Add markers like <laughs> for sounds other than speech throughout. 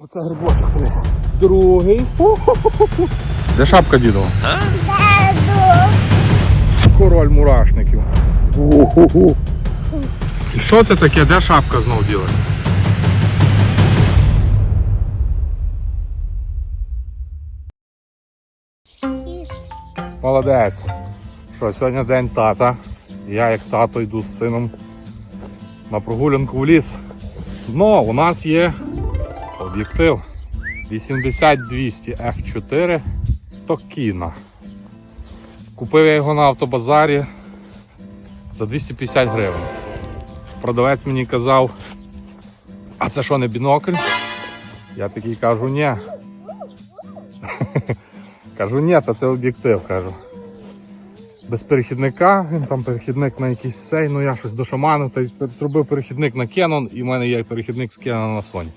Оце грибочок дивись. Другий. Де шапка дідова? Король мурашників. Уху. І що це таке? Де шапка знов ділася? Молодець. Що, сьогодні день тата. Я як тато йду з сином на прогулянку в ліс. Ну, у нас є об'єктив 80-200 F4 Токіна. Купив я його на автобазарі за 250 гривень. Продавець мені казав, а це що не бінокль? Я такий кажу, ні. <laughs> Кажу, ні, та це об'єктив, кажу. Без перехідника, він там перехідник на якийсь сей, ну я щось дошаманив, та й зробив перехідник на Canon, і в мене є перехідник з Canon на Sony.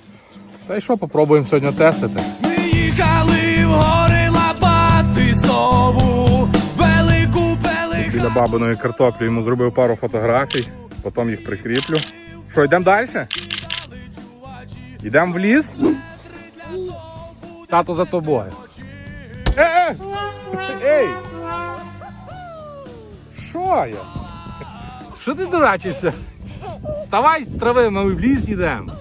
Та й що, попробуємо сьогодні тестити. Ми їхали в гори лапати сову, велику пелику. Біля бабиної картоплі йому зробив пару фотографій, потім їх прикріплю. Що, йдемо далі? Йдемо в ліс? Тато за тобою. Е, е! Ей! Що я? Що ти дурачишся? Вставай з трави, ми в ліс йдемо.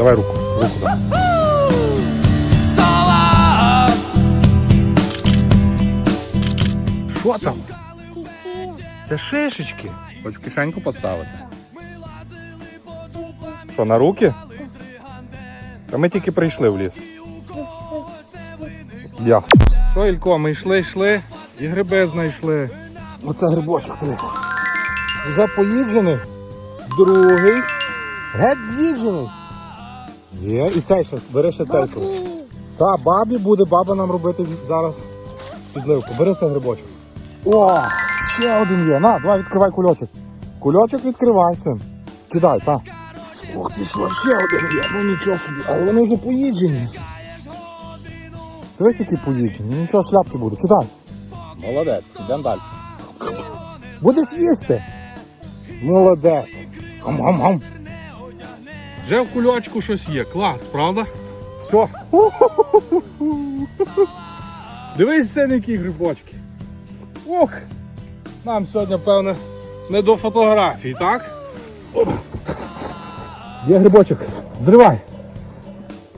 Давай руку, руку. Сова, Що там? Це шишечки. Хоч кишеньку поставити. Що, на руки? Та ми тільки прийшли в ліс. Ясно. Що, Ілько, ми йшли, йшли і гриби знайшли. Оце грибочок. Вже поїджений. Другий. Геть з'їджений. Є, і цей ще, бери ще цей. Та, бабі буде, баба нам робити зараз підливку. Бери цей грибочок. О, ще один є. На, давай відкривай кульочок. Кульочок відкривай, син. Кидай, так. Ох ти що, ще один є. Ну нічого собі. Але вони вже поїджені. Дивись, які поїджені. Нічого, шляпки буде. Кидай. Молодець, йдемо далі. Будеш їсти? Молодець. Гам-гам-гам. Вже в кульочку щось є. Клас, правда? Все. <laughs> Дивись, це які грибочки. Ох, нам сьогодні, певне, не до фотографій, так? Оп. Є грибочок. Зривай.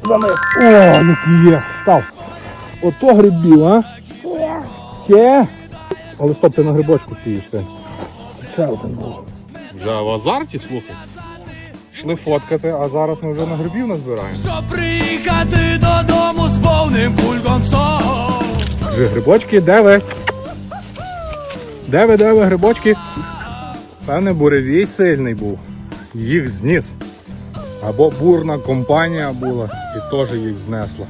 Занес. О, який є. Став. Ото грибів, а? Ке. Але стоп, ти на грибочку стоїш. Ще один був. Вже в азарті, слухай. Йшли фоткати, а зараз ми вже на грибів назбираємо. щоб приїхати додому з повним кульком сов. Вже грибочки, де ви? Де ви, де ви, грибочки? Певне, буревій сильний був. Їх зніс. Або бурна компанія була і теж їх знесла.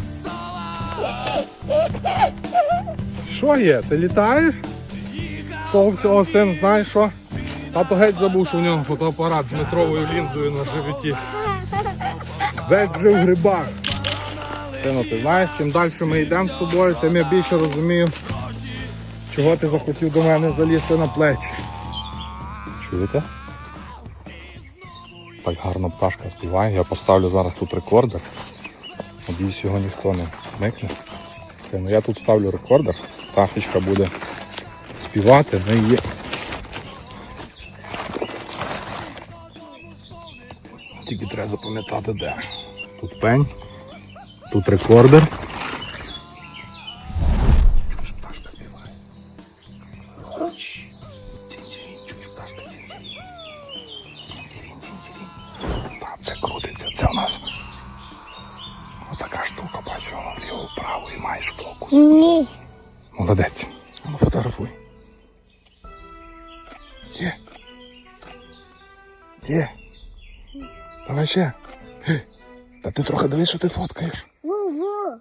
Що є? Ти літаєш? Того всього син, знаєш що? Тато геть забув, що в нього фотоапарат з метровою лінзою на животі. Весь вже в грибах. Сину, ти знаєш, чим далі ми йдемо з тобою, тим я більше розумію, чого ти захотів до мене залізти на плечі. Чуєте? Так гарно пташка співає. Я поставлю зараз тут рекордер. Надіюсь, його ніхто не зникне. Сину, я тут ставлю рекордер. Пташечка буде співати, в неї є. Тільки треба запам'ятати де. Тут пень. Тут рекордер. Чуєш, пташка співає. Цінцірін, чуєш, пташка, цінцірін. Цінцірін, цінцірін. Та, це крутиться, це у нас. Отака штука, бачу, вліво, вправо і маєш фокус. Ні. Молодець. Ну, фотографуй. Є. Є. Давай ще. Та ти трохи дивись, що ти фоткаєш. Ву-ву.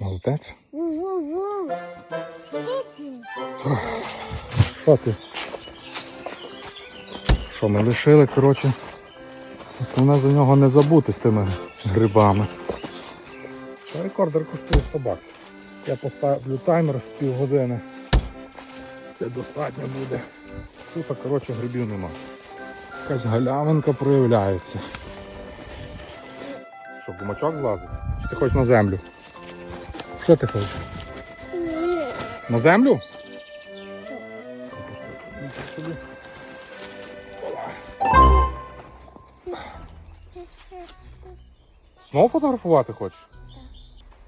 Молодець. Ву-ву-ву. Що ти? Що ми лишили, коротше. Основне за нього не забути з тими грибами. Рекордер коштує 100 баксів. Я поставлю таймер з півгодини. Це достатньо буде. Тут, коротше, грибів нема. Якась галявинка проявляється. Гумачок злазить? Чи ти хочеш на землю? Що ти хочеш? Ні. На землю? Знову фотографувати хочеш?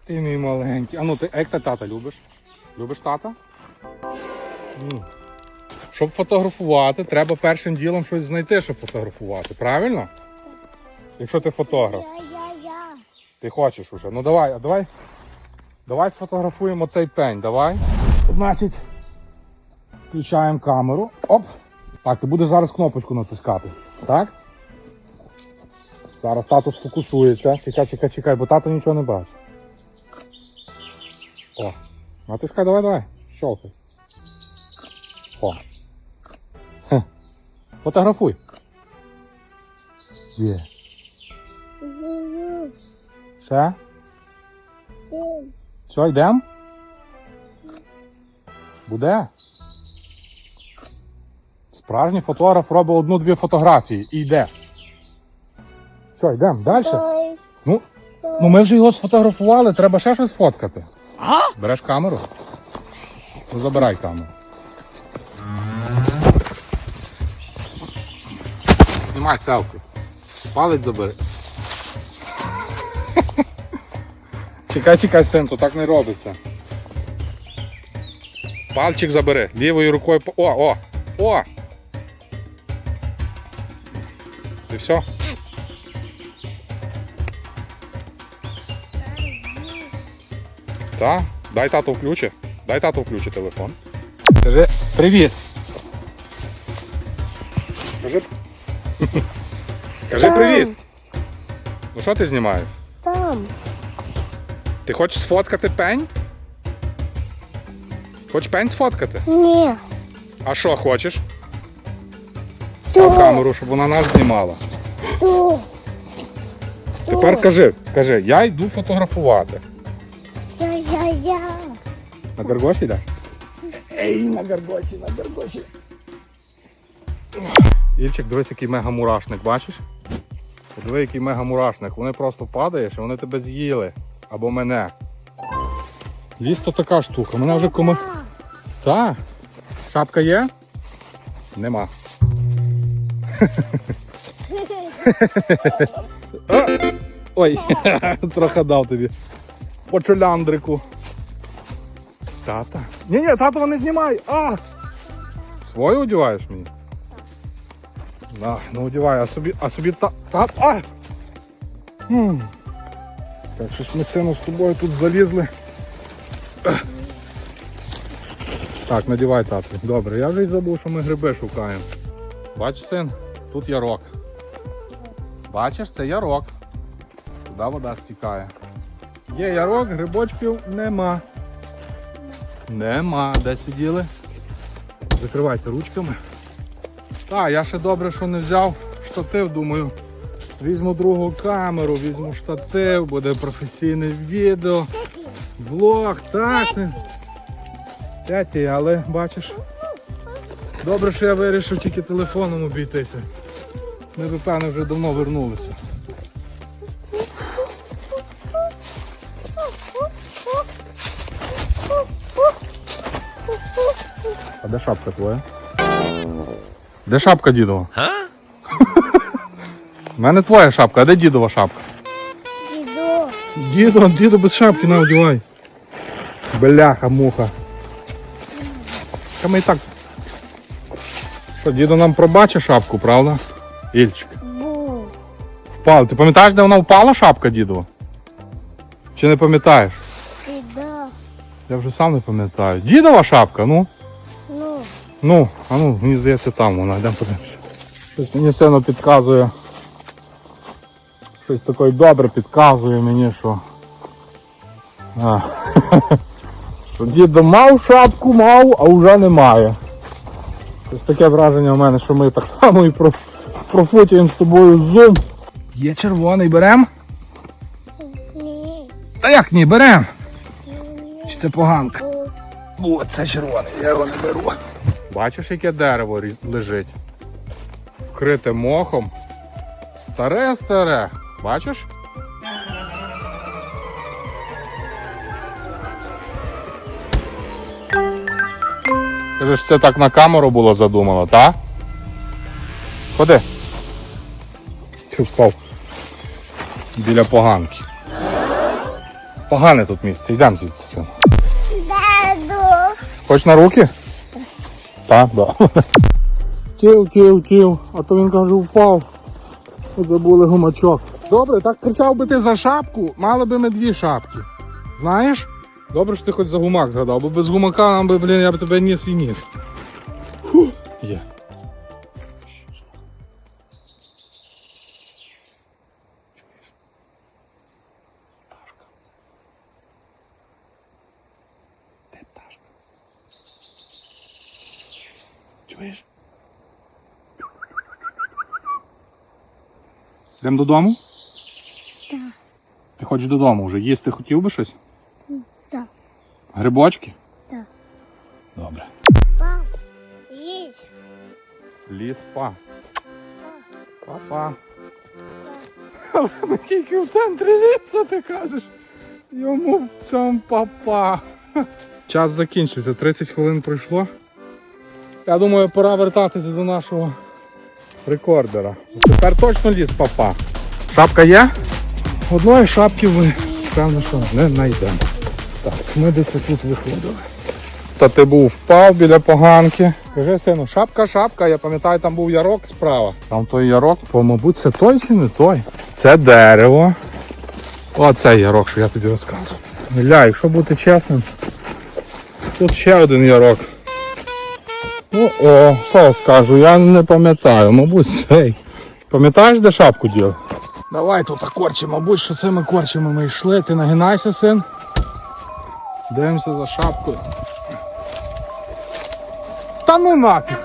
Ти мій маленький. А ну ти як ти тата любиш? Любиш тата? Щоб фотографувати, треба першим ділом щось знайти, щоб фотографувати, правильно? Якщо ти фотограф. Ти хочеш уже. Ну давай, а давай. Давай сфотографуємо цей пень, давай. Значить, включаємо камеру. Оп. Так, ти будеш зараз кнопочку натискати. Так? Зараз тато сфокусується. Чекай, чекай, чекай, бо тато нічого не бачить. О. Натискай, давай, давай. Щелкай. О. Фотографуй. Є. Ще? Все, йдемо? Буде? Справжній фотограф робить одну-дві фотографії і йде. Все, йдемо далі. Ну, ну ми вже його сфотографували, треба ще щось фоткати. Береш камеру? Ну забирай камеру. Знімай селфі. Палець забери. Чекай, чекай, син, то так не робиться. Пальчик забери. Лівою рукою. по- О, о! О! І все? Так? Дай тату включи. Дай тату включи телефон. Скажи привіт. Скажи. Скажи привіт. Ну що ти знімаєш? Там. Ти хочеш сфоткати пень? Хочеш пень сфоткати? Ні. А що хочеш? Став камеру, щоб вона нас знімала. Ту. Тепер кажи, кажи, я йду фотографувати. Я, я, я. На Гаргоші йдеш? Ей, на Гаргоші, на Гаргоші. Ільчик, дивись, який мега-мурашник, бачиш? Подиви, який мега-мурашник. Вони просто падаєш і вони тебе з'їли. Або мене. Ліс то така штука. Мене вже коми. Та. Шапка є? Нема. <laughs> Ой, <laughs> трохи дав тобі. По чоляндрику. Тата. Ні, ні, тато не знімай. А! Свою одягаєш мені? На, ну одягай, а собі, а собі та. та а! Хм. Так, щось ми сину з тобою тут залізли. Так, надівай тату. Добре, я вже й забув, що ми гриби шукаємо. Бач, син, тут ярок. Бачиш, це ярок. Туди вода стікає. Є ярок, грибочків нема. Нема. Де сиділи? Закривайте ручками. Так, я ще добре, що не взяв штатив, думаю. Візьму другу камеру, візьму штатив, буде професійне відео. Влог, так. Тяті, але бачиш. Добре, що я вирішив тільки телефоном обійтися. Ми б, певно, вже давно вернулися. А де шапка твоя? Де шапка дідова? У мене твоя шапка, а де дідова шапка? Діду. Діду, діду без шапки на одягай. Бляха, муха. Та ми і так. Що, діду нам пробачить шапку, правда? Ільчик. Бу. Впала. Ти пам'ятаєш, де вона впала шапка дідова? Чи не пам'ятаєш? Діда. Я вже сам не пам'ятаю. Дідова шапка, ну. Ну. Ну, а ну, мені здається, там вона, йдемо подивимося. Щось мені сильно підказує. Щось таке добре підказує мені, що. А, <laughs> що дідо мав шапку, мав, а вже немає. Щось таке враження в мене, що ми так само і про, профутуємо з тобою зум. Є червоний, берем? Ні. Та як ні, берем? Ні. Чи це поганка? О, це червоний, я його не беру. Бачиш, яке дерево лежить? Вкрите мохом. Старе-старе. Бачиш? Кажеш, це так на камеру було задумано, так? Ходи. Ти впав біля поганки. Погане тут місце, йдемо звідси. Деду. Хоч на руки? Так, да. Тів, тів, тів, а то він каже, впав. Забули гумачок. Добре, так кричав би ти за шапку, мали би ми дві шапки. Знаєш? Добре, що ти хоч за гумак згадав, бо без гумака нам би, блін, я б тебе ніс і ніс. Фу. Є. Чуєш? Йдемо додому? Хочеш додому вже? Їсти хотів би щось? Так. Грибочки? Так. Добре. Пап. Їдь. Ліс па. Па-па. Але ми тільки в центрі лісу, ти кажеш. Йому в цьому папа. Час закінчився, 30 хвилин пройшло. Я думаю, пора вертатися до нашого рекордера. Тепер точно ліс папа. Шапка є? Одної шапки ви певно, що не знайдемо. Так, ми десь тут виходили. Та ти був впав біля поганки. Кажи, сину, шапка, шапка, я пам'ятаю, там був ярок справа. Там той ярок, бо, мабуть, це той чи не той? Це дерево. Оцей ярок, що я тобі розказував. Ля, якщо бути чесним, тут ще один ярок. Ну, о, що скажу, я не пам'ятаю, мабуть, цей. Пам'ятаєш, де шапку діли? Давай тут корчі, мабуть, що цими корчами ми йшли. Ти нагинайся, син. Дивимося за шапкою. Та ну нафіг.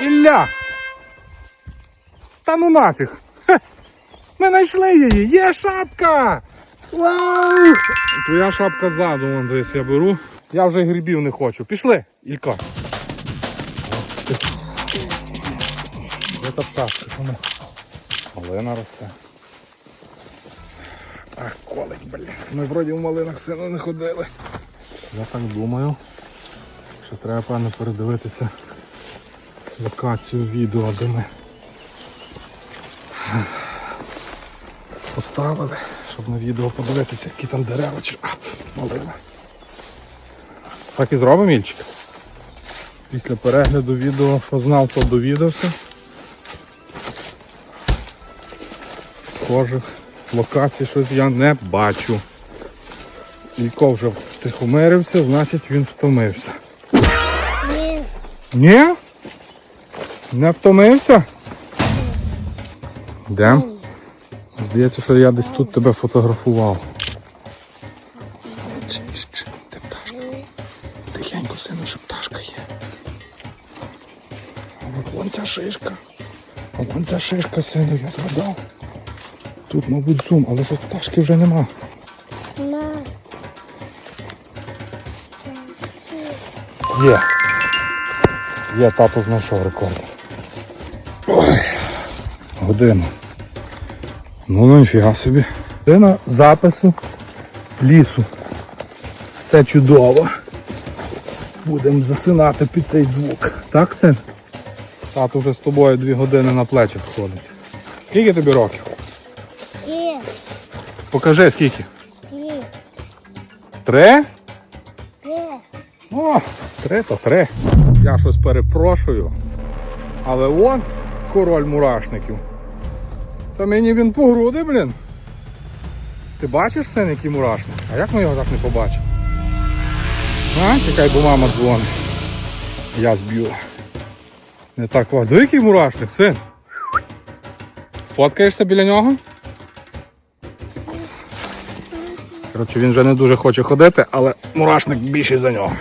Ілля. Та ну нафіг. Ми знайшли її. Є шапка. Вау! Твоя шапка ззаду, вон десь я беру. Я вже грибів не хочу. Пішли, Ілька. Та пташка? Малина росте. Ах, колить, бля. Ми вроді в малинах сильно не ходили. Я так думаю, що треба певно передивитися локацію відео, де ми поставили, щоб на відео подивитися, які там дерева чи а, малина. Так і зробимо, Ільчик. Після перегляду відео, що знав, то довідався. Схожих локацій щось я не бачу. Ілько вже втихомирився, значить він втомився. Ні. Ні? Не втомився? Де? Здається, що я десь тут тебе фотографував. Де пташка? Тихенько, сину, що пташка є. А вон ця шишка. А вон ця шишка, сину, я згадав. Тут, мабуть, зум, але ж пташки вже нема. Ма. Є. Є, тато знайшов рекорд. Ой. Година. Ну, ну ніфіга собі. Година запису лісу. Це чудово. Будемо засинати під цей звук. Так, син? Тато вже з тобою дві години на плечі ходить. Скільки тобі років? Покажи скільки. Є. Три? Є. О, три то три. Я щось перепрошую. Але он король мурашників. Та мені він по груди, блін. Ти бачиш син, який мурашник? А як ми його так не побачимо? А, чекай, бо мама дзвонить. Я зб'ю. Не так важко. який мурашник, син. Сфоткаєшся біля нього? Коротше, він вже не дуже хоче ходити, але мурашник більший за нього.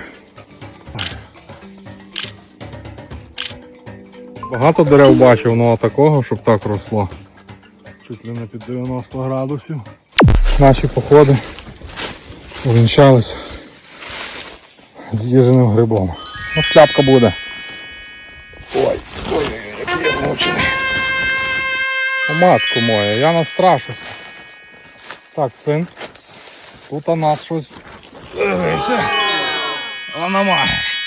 Багато дерев бачив, але такого, щоб так росло. Чуть ли не під 90 градусів. Наші походи увінчалися з їженим грибом. Ну, шляпка буде. Ой, ой, який я змучений. О, матко моя, я настрашився. Так, син. Тут у нас щось. Дивися. Вона маєш.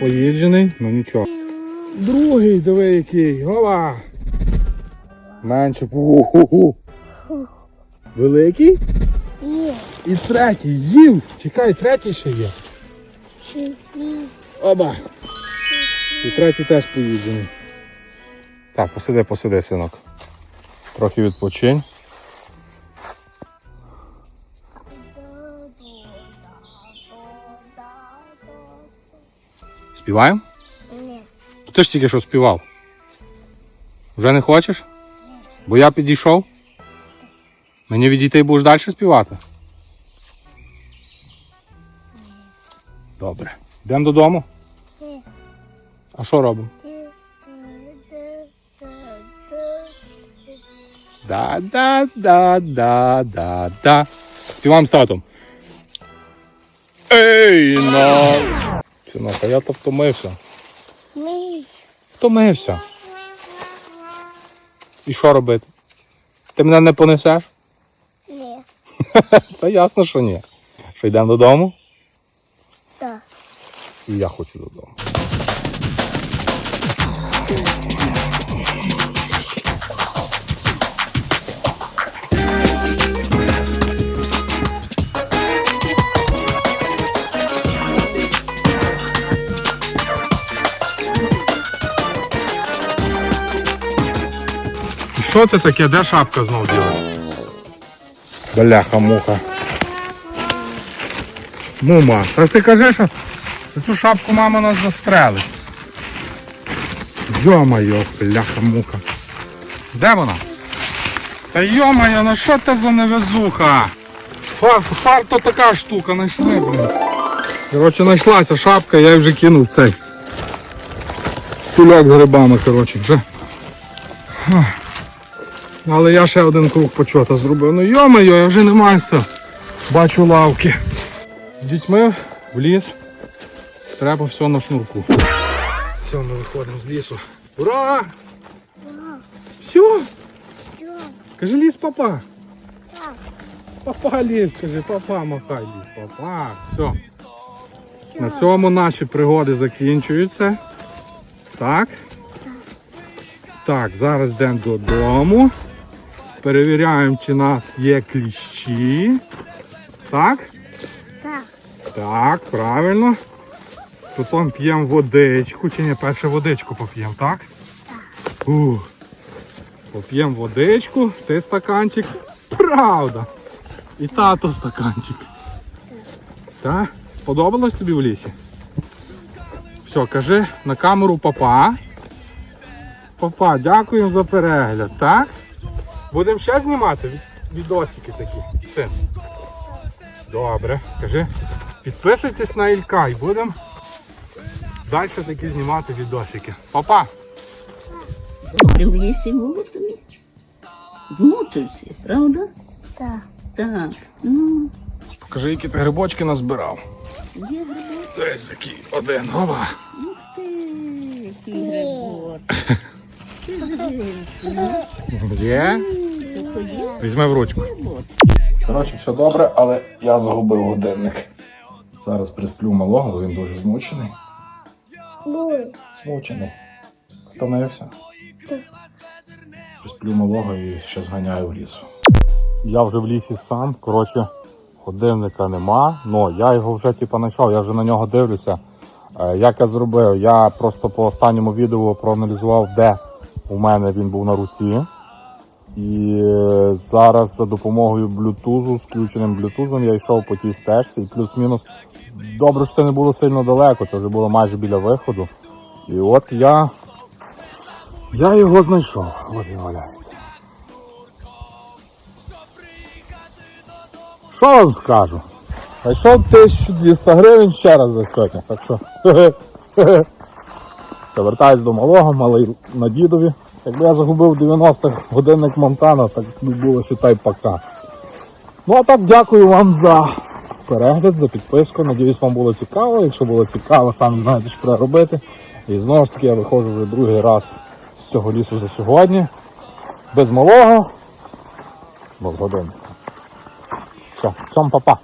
поїджений, ну нічого. Другий, диви який. Гова. Менше. Уху. Великий. Є. І третій. Їв. Чекай, третій ще. Є. Оба. І третій теж поїджений. Так, посиди, посиди, синок. Трохи відпочинь. Співаємо? Ні. То ти ж тільки що співав. Вже не хочеш? Бо я підійшов. Мені відійти будеш далі співати. Добре. Йдемо додому. Ні. А що робимо? Да, да, да, да, да, да. Співаємо з татом. Ей, на. Синок, а я то втомився. Втомився. І що робити? Ти мене не понесеш? Ні. <laughs> Та ясно, що ні. Що йдемо додому? Так. І я хочу додому. Що це таке? Де шапка знов діла? Бляха муха. Мума, так ти кажеш, що за цю шапку мама нас застрелить. Йо-моє, бляха муха. Де вона? Та йо-моє, ну що це за невезуха? Фар, то така штука, знайшли, блін. Коротше, знайшлася шапка, я вже кинув цей. Кульок з грибами, коротше, вже. Але я ще один круг почота зробив. Ну йо-моє, я вже не маю все. Бачу лавки. З дітьми в ліс. Треба все на шнурку. Все, ми виходимо з лісу. Ура! Все, кажи ліс, папа. Папа ліс, кажи, папа, махай ліс, папа. Все. На цьому наші пригоди закінчуються. Так. Так, зараз йдемо додому. Перевіряємо, чи у нас є кліщі. Так? Так. Так, правильно. Потім п'ємо водичку, чи ні, перше водичку поп'ємо, так? Так. Ух. Поп'ємо водичку, ти стаканчик. Правда. І тато стаканчик. Так? Сподобалось тобі в лісі? Все, кажи на камеру папа. Папа, дякуємо за перегляд, так? Будемо ще знімати відосики такі. Син. Добре, кажи. Підписуйтесь на Ілька і будемо далі такі знімати відосики. Папа! Добре в лісі тобі. Правда? Так. Так. Ну, Покажи, які ти грибочки назбирав. є грибок. Десь який один. Ова. Ух ти, який грибок. <laughs> Є? Візьми в ручку. Коротше, все добре, але я загубив годинник. Зараз присплю малого, бо він дуже змучений. Змучений. Втомився. Присплю малого і ще зганяю в ліс. Я вже в лісі сам. Коротше, годинника нема. Ну, я його вже типу, знайшов, я вже на нього дивлюся. Е, Як я зробив? Я просто по останньому відео проаналізував, де у мене він був на руці. І е, зараз за допомогою блютузу, з включеним блютузом, я йшов по тій стежці і плюс-мінус. Добре, що це не було сильно далеко, це вже було майже біля виходу. І от я. Я його знайшов. От він валяється. Що вам скажу? Знайшов 1200 гривень ще раз за сьогодні. Так що. <laughs> Все, вертаюсь до малого, малий на дідові. Якби я загубив 90-х годинник Монтана, так би було считай пока. Ну а так дякую вам за перегляд, за підписку. Надіюсь, вам було цікаво. Якщо було цікаво, самі знаєте, що треба робити. І знову ж таки я виходжу вже другий раз з цього лісу за сьогодні. Без малого, без годинника. Все, всім па-па.